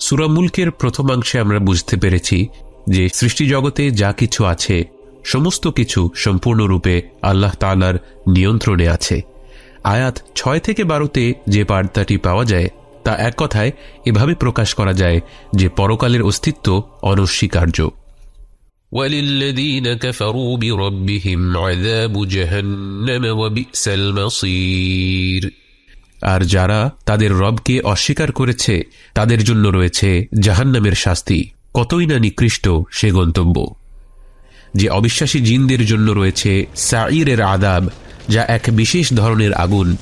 সুরামুলকের প্রথমাংশে আমরা বুঝতে পেরেছি যে সৃষ্টি জগতে যা কিছু আছে সমস্ত কিছু সম্পূর্ণরূপে আল্লাহ তালার নিয়ন্ত্রণে আছে আয়াত ছয় থেকে বারোতে যে বার্তাটি পাওয়া যায় তা এক কথায় এভাবে প্রকাশ করা যায় যে পরকালের অস্তিত্ব অনস্বীকার্য وللذين كفروا بربهم عذاب جهنم وبئس المصير আর যারা তাদের রবকে অস্বীকার করেছে, তাদের জন্য রয়েছে জাহান্নামের শাস্তি। কতই না নিকৃষ্ট সে গন্তব্য। যে অবিশ্বাসী জিনদের জন্য রয়েছে সাইরের আদাব যা এক বিশেষ ধরনের আগুন।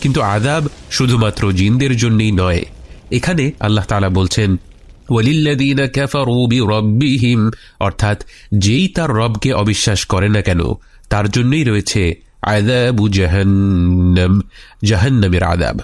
কিন্তু আদাব শুধুমাত্র জিনদের জন্যই নয়। এখানে আল্লাহ তালা বলছেন অর্থাৎ যেই তার রবকে অবিশ্বাস করে না কেন, তার জন্যই রয়েছে আদাবু জাহান্নাম, জাহান্নামের আদাব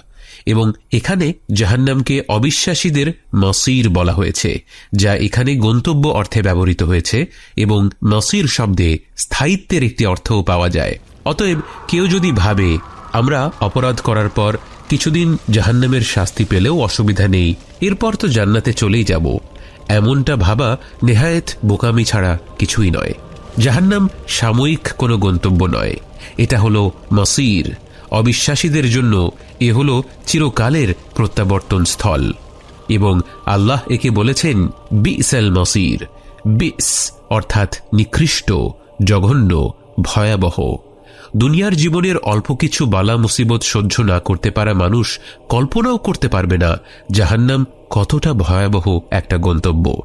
এবং এখানে জাহান্নামকে অবিশ্বাসীদের মসির বলা হয়েছে, যা এখানে গন্তব্য অর্থে ব্যবহৃত হয়েছে এবং মসির শব্দে স্থায়িত্বের একটি অর্থও পাওয়া যায়। অতএব কেউ যদি ভাবে, আমরা অপরাধ করার পর কিছুদিন জাহান্নামের শাস্তি পেলেও অসুবিধা নেই, এরপর তো জান্নাতে চলেই যাব, এমনটা ভাবা নেহায়েত বোকামি ছাড়া কিছুই নয়। জাহান্নাম সাময়িক কোনো গন্তব্য নয়। এটা হলো মসির। অবিশ্বাসীদের জন্য এ হল চিরকালের প্রত্যাবর্তন স্থল। এবং আল্লাহ একে বলেছেন, বিসেল মসির। বিস অর্থাৎ নিকৃষ্ট, জঘন্য, ভয়াবহ। দুনিয়ার জীবনের অল্প কিছু বালা মুসিবত সহ্য না করতে পারা মানুষ কল্পনাও করতে পারবে না জাহান্নাম কতটা ভয়াবহ একটা গন্তব্য।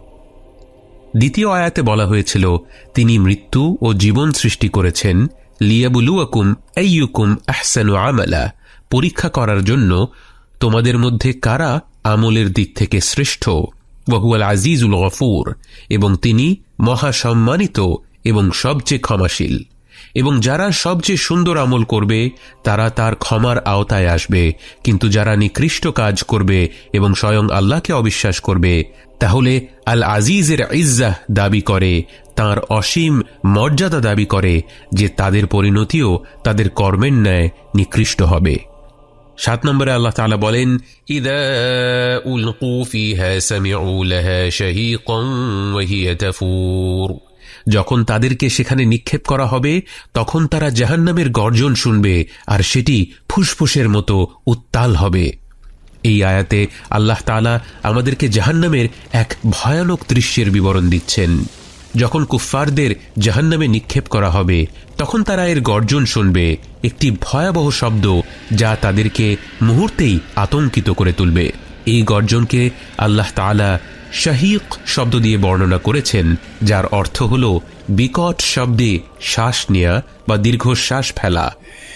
দ্বিতীয় আয়াতে বলা হয়েছিল, তিনি মৃত্যু ও জীবন সৃষ্টি করেছেন, লিয়াবুলুয়াকুম আইয়ুকুম আহসানু আমালা, পরীক্ষা করার জন্য তোমাদের মধ্যে কারা আমলের দিক থেকে শ্রেষ্ঠ? বহুয়াল আজিজুল গফুর, এবং তিনি মহাসম্মানিত এবং সবচেয়ে ক্ষমাশীল। এবং যারা সবচেয়ে সুন্দর আমল করবে, তারা তার ক্ষমার আওতায় আসবে। কিন্তু যারা নিকৃষ্ট কাজ করবে এবং স্বয়ং আল্লাহকে অবিশ্বাস করবে, তাহলে আল আজিজের ইজ্জাহ দাবি করে, তার অসীম মর্যাদা দাবি করে যে তাদের পরিণতিও তাদের কর্মের ন্যায় নিকৃষ্ট হবে। সাত নম্বরে আল্লাহ তালা বলেন, ইদা উল কুফি সামিউ হিয়া যখন তাদেরকে সেখানে নিক্ষেপ করা হবে, তখন তারা জাহান্নামের গর্জন শুনবে, আর সেটি ফুসফুসের মতো উত্তাল হবে। এই আয়াতে আল্লাহ তালা আমাদেরকে জাহান্নামের এক ভয়ানক দৃশ্যের বিবরণ দিচ্ছেন। যখন কুফফারদের জাহান্নামে নিক্ষেপ করা হবে, তখন তারা এর গর্জন শুনবে, একটি ভয়াবহ শব্দ যা তাদেরকে মুহূর্তেই আতঙ্কিত করে তুলবে। এই গর্জনকে আল্লাহ তালা শাহিক শব্দ দিয়ে বর্ণনা করেছেন, যার অর্থ হল বিকট শব্দে শ্বাস নেয়া বা দীর্ঘশ্বাস ফেলা।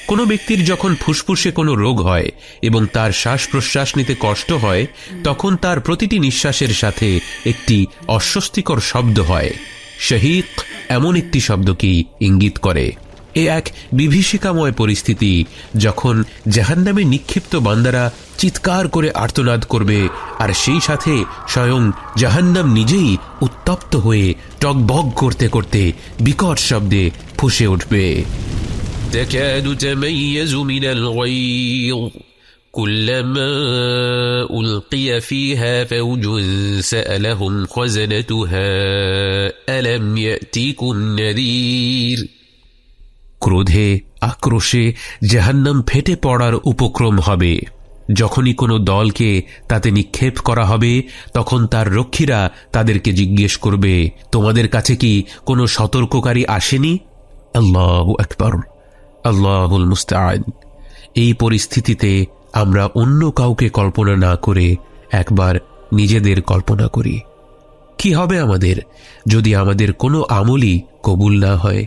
কোনো ব্যক্তির যখন ফুসফুসে কোনো রোগ হয় এবং তার শ্বাস প্রশ্বাস নিতে কষ্ট হয়, তখন তার প্রতিটি নিঃশ্বাসের সাথে একটি অস্বস্তিকর শব্দ হয়। শহিক এমন একটি শব্দকেই ইঙ্গিত করে। এ এক বিভীষিকাময় পরিস্থিতি যখন জাহান্নামে নিক্ষিপ্ত বান্দারা চিৎকার করে আর্তনাদ করবে আর সেই সাথে স্বয়ং জাহান্নাম নিজেই উত্তপ্ত হয়ে টকবগ করতে করতে বিকট শব্দে ফুসে উঠবে تكاد تميز من الغيظ كلما ألقي فيها فوج سألهم خزنتها ألم يأتيكم نذير ক্রোধে, আক্রোশে জাহান্নাম ফেটে পড়ার উপক্রম হবে। যখনই কোনো দলকে তাতে নিক্ষেপ করা হবে, তখন তার রক্ষীরা তাদেরকে জিজ্ঞেস করবে, তোমাদের কাছে কি কোনো সতর্ককারী আসেনি? আল্লাহ আকবর, আল্লাহুল মুস্তান এই পরিস্থিতিতে আমরা অন্য কাউকে কল্পনা না করে একবার নিজেদের কল্পনা করি। কি হবে আমাদের যদি আমাদের কোনো আমলই কবুল না হয়?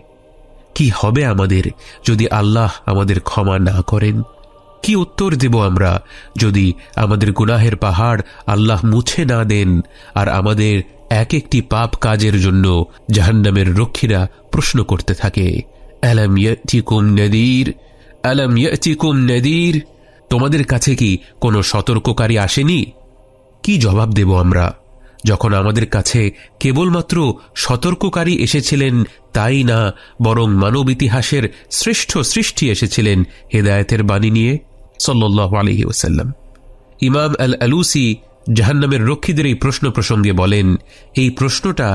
কি হবে আমাদের যদি আল্লাহ আমাদের ক্ষমা না করেন? কি উত্তর দেব আমরা যদি আমাদের গুনাহের পাহাড় আল্লাহ মুছে না দেন আর আমাদের এক একটি পাপ কাজের জন্য জাহান্নামের রক্ষীরা প্রশ্ন করতে থাকে তোমাদের কাছে কি কোনো সতর্ককারী আসেনি? কি জবাব দেব আমরা? যখন আমাদের কাছে কেবলমাত্র সতর্ককারী এসেছিলেন, তাই না বরং মানব ইতিহাসের শ্রেষ্ঠ সৃষ্টি এসেছিলেন হেদায়েতের বাণী নিয়ে? সাল্লাহ আলহি ওসাল্লাম ইমাম আল আলুসি জাহান্নামের রক্ষীদের এই প্রশ্ন প্রসঙ্গে বলেন, এই প্রশ্নটা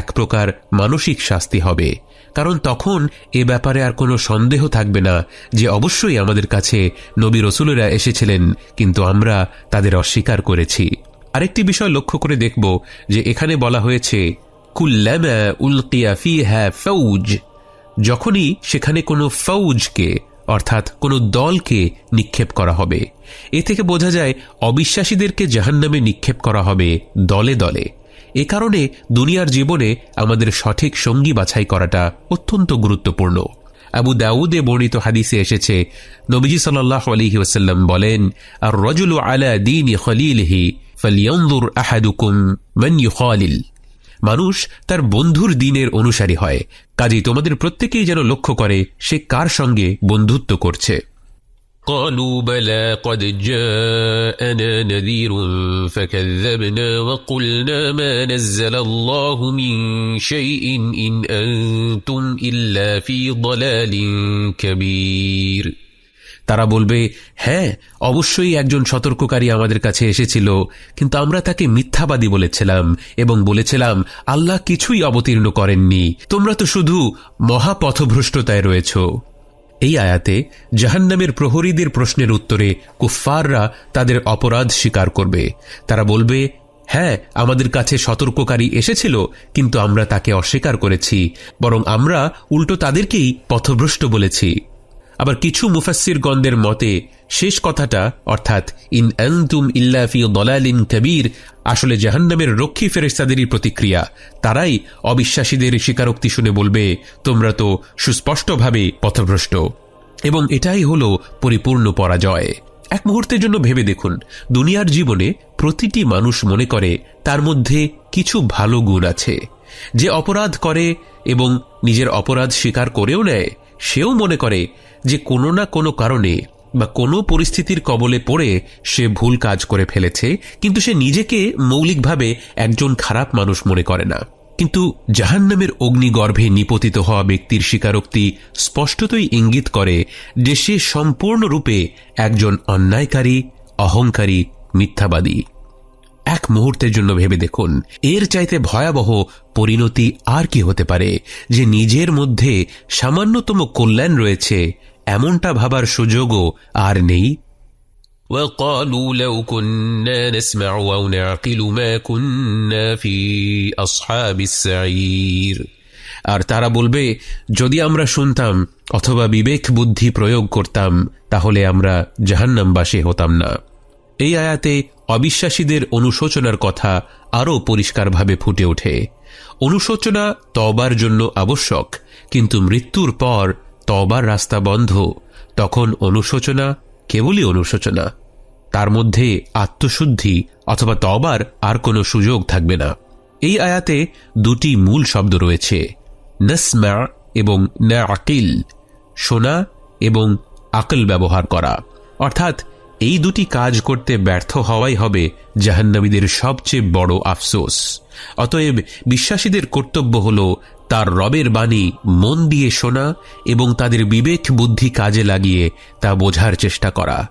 এক প্রকার মানসিক শাস্তি হবে, কারণ তখন এ ব্যাপারে আর কোনো সন্দেহ থাকবে না যে অবশ্যই আমাদের কাছে নবী রসুলেরা এসেছিলেন, কিন্তু আমরা তাদের অস্বীকার করেছি। আরেকটি বিষয় লক্ষ্য করে দেখব যে এখানে বলা হয়েছে, কুল্লামা উলকিয়া ফিহা ফৌজ। যখনই সেখানে কোনো ফৌজকে, অর্থাৎ কোনো দলকে নিক্ষেপ করা হবে। এ থেকে বোঝা যায় অবিশ্বাসীদেরকে জাহান্নামে নিক্ষেপ করা হবে দলে দলে। এ কারণে দুনিয়ার জীবনে আমাদের সঠিক সঙ্গী বাছাই করাটা অত্যন্ত গুরুত্বপূর্ণ। আবু দাউদে বর্ণিত হাদিসে এসেছে, নবীজি সাল্লাহ আলহি ওসাল্লাম বলেন আর রজুল আলা দিন খলিলহি ফলিয়ন্দুর আহাদুকুম মান মানুষ তার বন্ধুর দিনের অনুসারী হয়, কাজেই তোমাদের প্রত্যেকেই যেন লক্ষ্য করে সে কার সঙ্গে বন্ধুত্ব করছে। قالوا بلى قد جاءنا نذير فكذبنا وقلنا ما نزل الله من شيء إن أنتم إلا في ضلال كبير তারা বলবে হ্যাঁ অবশ্যই একজন সতর্ককারী আমাদের কাছে এসেছিল কিন্তু আমরা তাকে মিথ্যাবাদী বলেছিলাম এবং বলেছিলাম আল্লাহ কিছুই অবতীর্ণ করেননি তোমরা তো শুধু মহাপথভ্রষ্টতায় রয়েছ এই আয়াতে জাহান্নামের প্রহরীদের প্রশ্নের উত্তরে কুফফাররা তাদের অপরাধ স্বীকার করবে। তারা বলবে হ্যাঁ আমাদের কাছে সতর্ককারী এসেছিল, কিন্তু আমরা তাকে অস্বীকার করেছি, বরং আমরা উল্টো তাদেরকেই পথভ্রষ্ট বলেছি। আবার কিছু মুফাসির গন্ধের মতে শেষ কথাটা, অর্থাৎ, ইন আনতুম ইল্লা ফি দলালিন কবির আসলে জাহান্নামের রক্ষী ফেরেস্তাদেরই প্রতিক্রিয়া। তারাই অবিশ্বাসীদের স্বীকারোক্তি শুনে বলবে, তোমরা তো সুস্পষ্টভাবে পথভ্রষ্ট। এবং এটাই হলো পরিপূর্ণ পরাজয়। এক মুহূর্তের জন্য ভেবে দেখুন, দুনিয়ার জীবনে প্রতিটি মানুষ মনে করে, তার মধ্যে কিছু ভালো গুণ আছে। যে অপরাধ করে এবং নিজের অপরাধ স্বীকার করেও নেয়, সেও মনে করে যে কোনো না কোনো কারণে বা কোনো পরিস্থিতির কবলে পড়ে সে ভুল কাজ করে ফেলেছে, কিন্তু সে নিজেকে মৌলিকভাবে একজন খারাপ মানুষ মনে করে না। কিন্তু জাহান্নামের অগ্নিগর্ভে নিপতিত হওয়া ব্যক্তির স্বীকারোক্তি স্পষ্টতই ইঙ্গিত করে যে সে সম্পূর্ণরূপে একজন অন্যায়কারী, অহংকারী, মিথ্যাবাদী। এক মুহূর্তের জন্য ভেবে দেখুন, এর চাইতে ভয়াবহ পরিণতি আর কি হতে পারে যে নিজের মধ্যে সামান্যতম কল্যাণ রয়েছে এমনটা ভাবার সুযোগও আর নেই وقالوا لو كنا نسمع أو نعقل ما كنا في أصحاب السعير আর তারা বলবে যদি আমরা শুনতাম অথবা বিবেক বুদ্ধি প্রয়োগ করতাম তাহলে আমরা জাহান্নামবাসী হতাম না এই আয়াতে অবিশ্বাসীদের অনুশোচনার কথা আরও পরিষ্কারভাবে ফুটে ওঠে অনুশোচনা তবার জন্য আবশ্যক কিন্তু মৃত্যুর পর তবার রাস্তা বন্ধ। তখন অনুশোচনা কেবলই অনুশোচনা। তার মধ্যে আত্মশুদ্ধি অথবা তবার আর কোনো সুযোগ থাকবে না। এই আয়াতে দুটি মূল শব্দ রয়েছে। নসমা এবং না আকিল শোনা এবং আকল ব্যবহার করা। অর্থাৎ এই দুটি কাজ করতে ব্যর্থ হওয়াই হবে জাহান্নামীদের সবচেয়ে বড় আফসোস। অতএব বিশ্বাসীদের কর্তব্য হল তার রবের বাণী মন দিয়ে শোনা এবং তাদের বিবেক বুদ্ধি কাজে লাগিয়ে তা বোঝার চেষ্টা করা।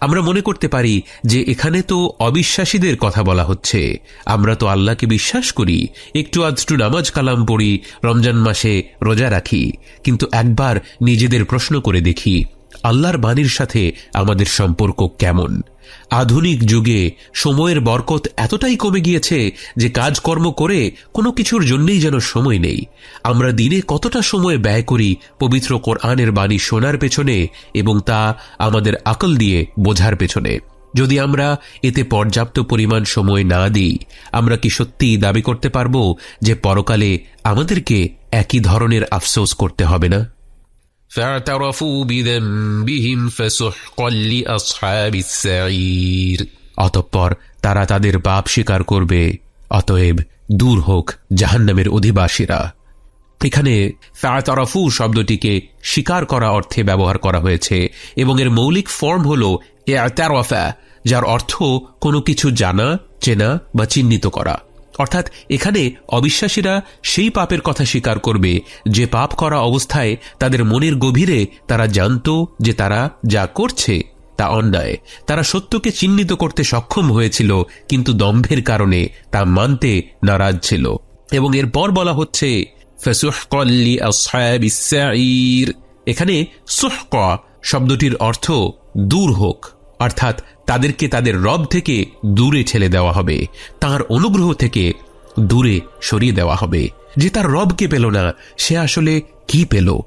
আমরা মনে করতে পারি যে এখানে তো অবিশ্বাসীদের কথা বলা হচ্ছে। আমরা তো আল্লাহকে বিশ্বাস করি। একটু আধটু নামাজ কালাম পড়ি, রমজান মাসে রোজা রাখি। কিন্তু একবার নিজেদের প্রশ্ন করে দেখি, আল্লাহর বাণীর সাথে আমাদের সম্পর্ক কেমন? আধুনিক যুগে সময়ের বরকত এতটাই কমে গিয়েছে যে কাজকর্ম করে কোনো কিছুর জন্যই যেন সময় নেই। আমরা দিনে কতটা সময় ব্যয় করি পবিত্র কোরআনের বাণী শোনার পেছনে এবং তা আমাদের আকল দিয়ে বোঝার পেছনে। যদি আমরা এতে পর্যাপ্ত পরিমাণ সময় না দিই, আমরা কি সত্যিই দাবি করতে পারব যে পরকালে আমাদেরকে একই ধরনের আফসোস করতে হবে না? فاعترفوا بذنبهم فسحقا لأصحاب السعير অতঃপর তারা তাদের পাপ স্বীকার করবে অতএব দূর হোক জাহান্নামের অধিবাসীরা এখানে ফায়াতারাফু শব্দটিকে স্বীকার করা অর্থে ব্যবহার করা হয়েছে এবং এর মৌলিক ফর্ম হল এতারফা যার অর্থ কোনো কিছু জানা চেনা বা চিহ্নিত করা অর্থাৎ এখানে অবিশ্বাসীরা সেই পাপের কথা স্বীকার করবে যে পাপ করা অবস্থায় তাদের মনের গভীরে তারা জানত যে তারা যা করছে তা অন্যায়। তারা সত্যকে চিহ্নিত করতে সক্ষম হয়েছিল, কিন্তু দম্ভের কারণে তা মানতে নারাজ ছিল। এবং এরপর বলা হচ্ছে এখানে সুহক শব্দটির অর্থ দূর হোক, অর্থাৎ তাদেরকে তাদের রব থেকে দূরে ঠেলে দেওয়া হবে। তার অনুগ্রহ থেকে দূরে সরিয়ে দেওয়া হবে। যে তার রবকে পেল না, সে আসলে কি পেল?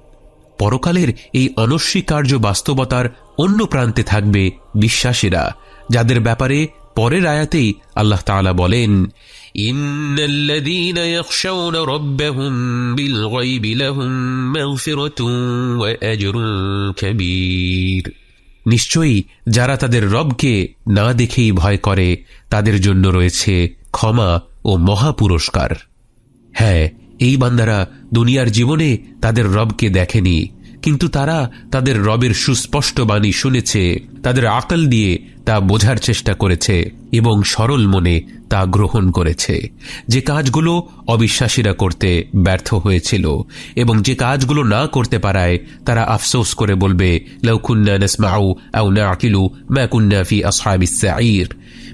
পরকালের এই অনস্বীকার্য বাস্তবতার অন্য প্রান্তে থাকবে বিশ্বাসীরা, যাদের ব্যাপারে পরের আয়াতেই আল্লাহ তাআলা বলেন إن নিশ্চয়ই যারা তাদের রবকে না দেখেই ভয় করে, তাদের জন্য রয়েছে ক্ষমা ও মহা পুরস্কার হ্যাঁ এই বান্দারা দুনিয়ার জীবনে তাদের রবকে দেখেনি। কিন্তু তারা তাদের রবের সুস্পষ্ট বাণী শুনেছে, তাদের আকল দিয়ে তা বোঝার চেষ্টা করেছে এবং সরল মনে তা গ্রহণ করেছে। যে কাজগুলো অবিশ্বাসীরা করতে ব্যর্থ হয়েছিল এবং যে কাজগুলো না করতে পারায় তারা আফসোস করে বলবে আউ না আকিলু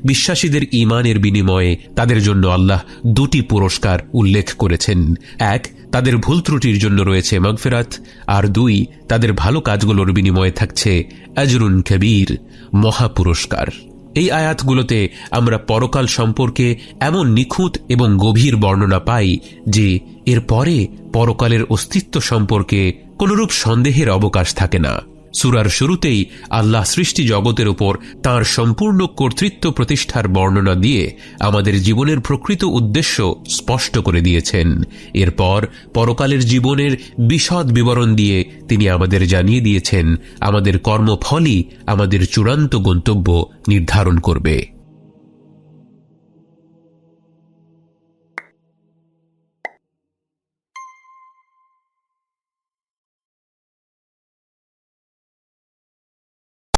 বিশ্বাসীদের ইমানের বিনিময়ে তাদের জন্য আল্লাহ দুটি পুরস্কার উল্লেখ করেছেন। এক তাদের ভুল ত্রুটির জন্য রয়েছে মগফেরাত, আর দুই, তাদের ভালো কাজগুলোর বিনিময়ে থাকছে আজরুন কবির, মহাপুরস্কার। এই আয়াতগুলোতে আমরা পরকাল সম্পর্কে এমন নিখুঁত এবং গভীর বর্ণনা পাই যে এর পরে পরকালের অস্তিত্ব সম্পর্কে কোনরূপ সন্দেহের অবকাশ থাকে না। সুরার শুরুতেই আল্লাহ সৃষ্টি জগতের উপর তার সম্পূর্ণ কর্তৃত্ব প্রতিষ্ঠার বর্ণনা দিয়ে আমাদের জীবনের প্রকৃত উদ্দেশ্য স্পষ্ট করে দিয়েছেন। এরপর পরকালের জীবনের বিশদ বিবরণ দিয়ে তিনি আমাদের জানিয়ে দিয়েছেন, আমাদের কর্মফলই আমাদের চূড়ান্ত গন্তব্য নির্ধারণ করবে।